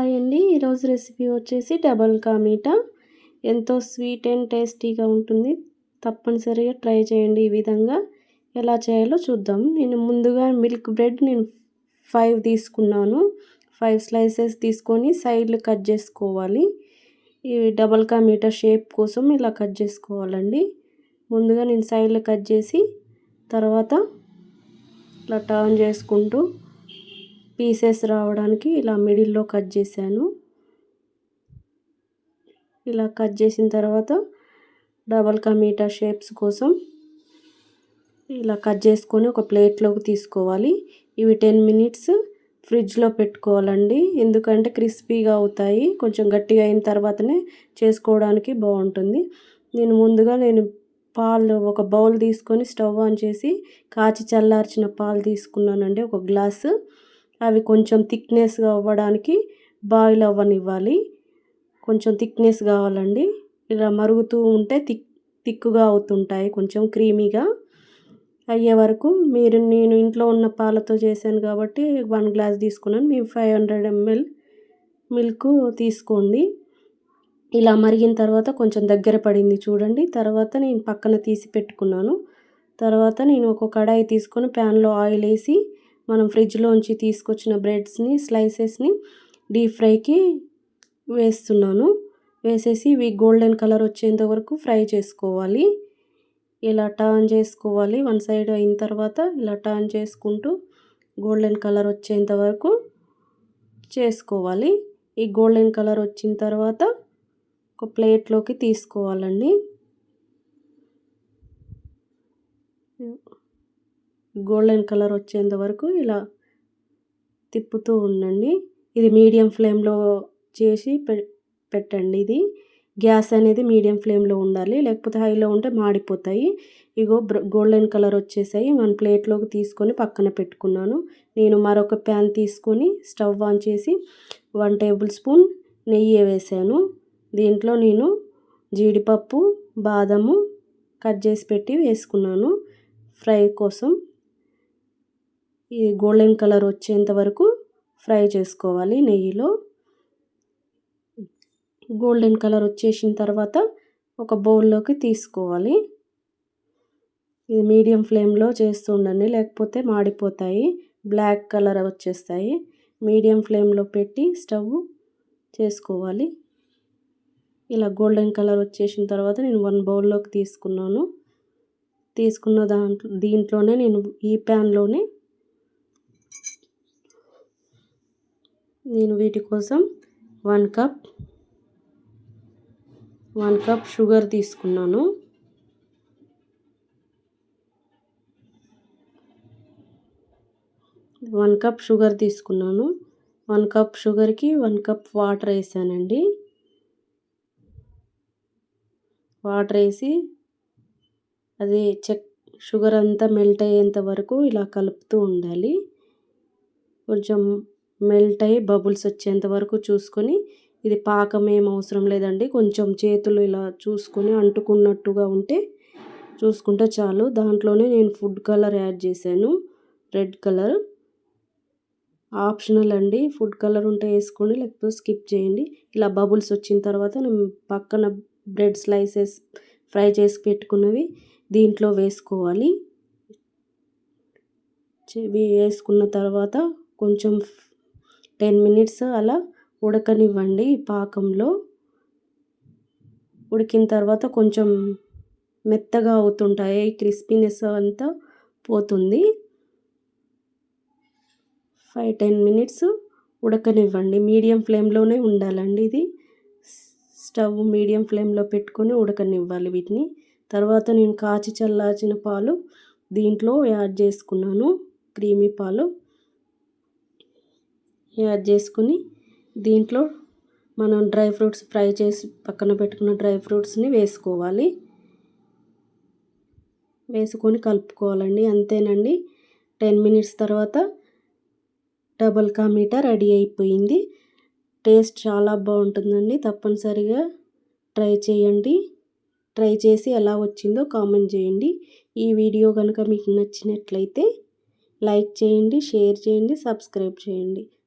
Hi అండి ఈరోజు recipe వచ్చేసి డబల్ కా మీటా ఎంతో స్వీట్ అండ్ టేస్టీగా ఉంటుంది. తప్పనిసరిగా ట్రై చేయండి ఈ విధంగా. ఎలా చేయాలో చూద్దాం. నేను ముందుగా మిల్క్ బ్రెడ్ నేను ఫైవ్ తీసుకున్నాను. ఫైవ్ స్లైసెస్ తీసుకొని సైడ్లు కట్ చేసుకోవాలి. ఈ డబల్ కా మీటా షేప్ కోసం ఇలా కట్ చేసుకోవాలండి. ముందుగా నేను సైడ్లు కట్ చేసి తర్వాత ఇలా టర్న్ చేసుకుంటూ పీసెస్ రావడానికి ఇలా మిడిల్లో కట్ చేశాను. ఇలా కట్ చేసిన తర్వాత డబల్ కమీటా షేప్స్ కోసం ఇలా కట్ చేసుకొని ఒక ప్లేట్లోకి తీసుకోవాలి. ఇవి టెన్ మినిట్స్ ఫ్రిడ్జ్లో పెట్టుకోవాలండి. ఎందుకంటే క్రిస్పీగా అవుతాయి. కొంచెం గట్టిగా అయిన తర్వాతనే చేసుకోవడానికి బాగుంటుంది. నేను ముందుగా నేను పాలు ఒక బౌల్ తీసుకొని స్టవ్ ఆన్ చేసి కాచి చల్లార్చిన పాలు తీసుకున్నానండి. ఒక గ్లాసు అవి కొంచెం థిక్నెస్గా అవ్వడానికి బాయిల్ అవ్వనివ్వాలి. కొంచెం థిక్నెస్ కావాలండి. ఇలా మరుగుతూ ఉంటే థిక్ థిక్గా అవుతుంటాయి కొంచెం క్రీమీగా అయ్యే వరకు మీరు నేను ఇంట్లో ఉన్న పాలతో చేశాను కాబట్టి వన్ గ్లాస్ తీసుకున్నాను. మేము ఫైవ్ హండ్రెడ్ ఎంఎల్ మిల్క్ తీసుకోండి. ఇలా మరిగిన తర్వాత కొంచెం దగ్గర పడింది చూడండి. తర్వాత నేను పక్కన తీసి పెట్టుకున్నాను. తర్వాత నేను ఒక కడాయి తీసుకొని ప్యాన్లో ఆయిల్ వేసి మనం ఫ్రిడ్జ్లోంచి తీసుకొచ్చిన బ్రెడ్స్ని స్లైసెస్ని డీప్ ఫ్రైకి వేస్తున్నాను. వేసేసి ఇవి గోల్డెన్ కలర్ వచ్చేంత వరకు ఫ్రై చేసుకోవాలి. ఇలా టర్న్ చేసుకోవాలి. వన్ సైడ్ అయిన తర్వాత ఇలా టర్న్ చేసుకుంటూ గోల్డెన్ కలర్ వచ్చేంత వరకు చేసుకోవాలి. ఈ గోల్డెన్ కలర్ వచ్చిన తర్వాత ఒక ప్లేట్లోకి తీసుకోవాలండి. గోల్డెన్ కలర్ వచ్చేంత వరకు ఇలా తిప్పుతూ ఉండండి. ఇది మీడియం ఫ్లేమ్లో చేసి పెట్టండి ఇది. గ్యాస్ అనేది మీడియం ఫ్లేమ్లో ఉండాలి. లేకపోతే హైలో ఉంటే మాడిపోతాయి. ఇగో గోల్డెన్ కలర్ వచ్చేసాయి. మన ప్లేట్లోకి తీసుకొని పక్కన పెట్టుకున్నాను. నేను మరొక ప్యాన్ తీసుకొని స్టవ్ ఆన్ చేసి వన్ టేబుల్ స్పూన్ నెయ్యి వేసాను. దీంట్లో నేను జీడిపప్పు బాదము కట్ చేసి పెట్టి వేసుకున్నాను. ఫ్రై కోసం ఈ గోల్డెన్ కలర్ వచ్చేంత వరకు ఫ్రై చేసుకోవాలి నెయ్యిలో. గోల్డెన్ కలర్ వచ్చేసిన తర్వాత ఒక బౌల్లోకి తీసుకోవాలి. ఇది మీడియం ఫ్లేమ్లో చేస్తూ ఉండండి లేకపోతే మాడిపోతాయి. బ్లాక్ కలర్ వచ్చేస్తాయి. మీడియం ఫ్లేమ్లో పెట్టి స్టవ్ చేసుకోవాలి. ఇలా గోల్డెన్ కలర్ వచ్చేసిన తర్వాత నేను వన్ బౌల్లోకి తీసుకున్నాను. తీసుకున్న దాంట్లో దీంట్లోనే నేను ఈ ప్యాన్లోనే నేను వీటి కోసం one cup one cup sugar తీసుకున్నాను. వన్ కప్ షుగర్ తీసుకున్నాను. వన్ కప్ షుగర్కి వన్ కప్ వాటర్ వేసానండి. వాటర్ వేసి అది చెక్ షుగర్ అంతా మెల్ట్ అయ్యేంత వరకు ఇలా కలుపుతూ ఉండాలి. కొంచెం మెల్ట్ అయ్యి బబుల్స్ వచ్చేంత వరకు చూసుకొని ఇది పాకం ఏం అవసరం లేదండి. కొంచెం చేతులు ఇలా చూసుకొని అంటుకున్నట్టుగా ఉంటే చూసుకుంటే చాలు. దాంట్లోనే నేను ఫుడ్ కలర్ యాడ్ చేశాను. Red colour. ఆప్షనల్ అండి. ఫుడ్ కలర్ ఉంటే వేసుకోండి లేకపోతే స్కిప్ చేయండి. ఇలా బబుల్స్ వచ్చిన తర్వాత నేను పక్కన బ్రెడ్ స్లైసెస్ ఫ్రై చేసి పెట్టుకున్నవి దీంట్లో వేసుకోవాలి. వేసుకున్న తర్వాత కొంచెం టెన్ మినిట్స్ అలా ఉడకనివ్వండి పాకంలో. ఉడికిన తర్వాత కొంచెం మెత్తగా అవుతుంటాయి క్రిస్పీనెస్ అంతా పోతుంది. ఫైవ్ టెన్ మినిట్స్ ఉడకనివ్వండి. మీడియం ఫ్లేమ్లోనే ఉండాలండి ఇది. స్టవ్ మీడియం ఫ్లేమ్లో పెట్టుకొని ఉడకనివ్వాలి వీటిని. తర్వాత నేను కాచి చల్లార్చిన పాలు దీంట్లో యాడ్ చేసుకున్నాను. క్రీమీ పాలు. యాడ్ చేసుకుని దీంట్లో మనం డ్రై ఫ్రూట్స్ ఫ్రై చేసి పక్కన పెట్టుకున్న డ్రై ఫ్రూట్స్ని వేసుకోవాలి. వేసుకొని కలుపుకోవాలండి. అంతేనండి. టెన్ మినిట్స్ తర్వాత డబల్ కా మీటా రెడీ అయిపోయింది. టేస్ట్ చాలా బాగుంటుందండి. తప్పనిసరిగా ట్రై చేయండి. ట్రై చేసి ఎలా వచ్చిందో కామెంట్ చేయండి. ఈ వీడియో కనుక మీకు నచ్చినట్లయితే లైక్ చేయండి షేర్ చేయండి సబ్స్క్రైబ్ చేయండి.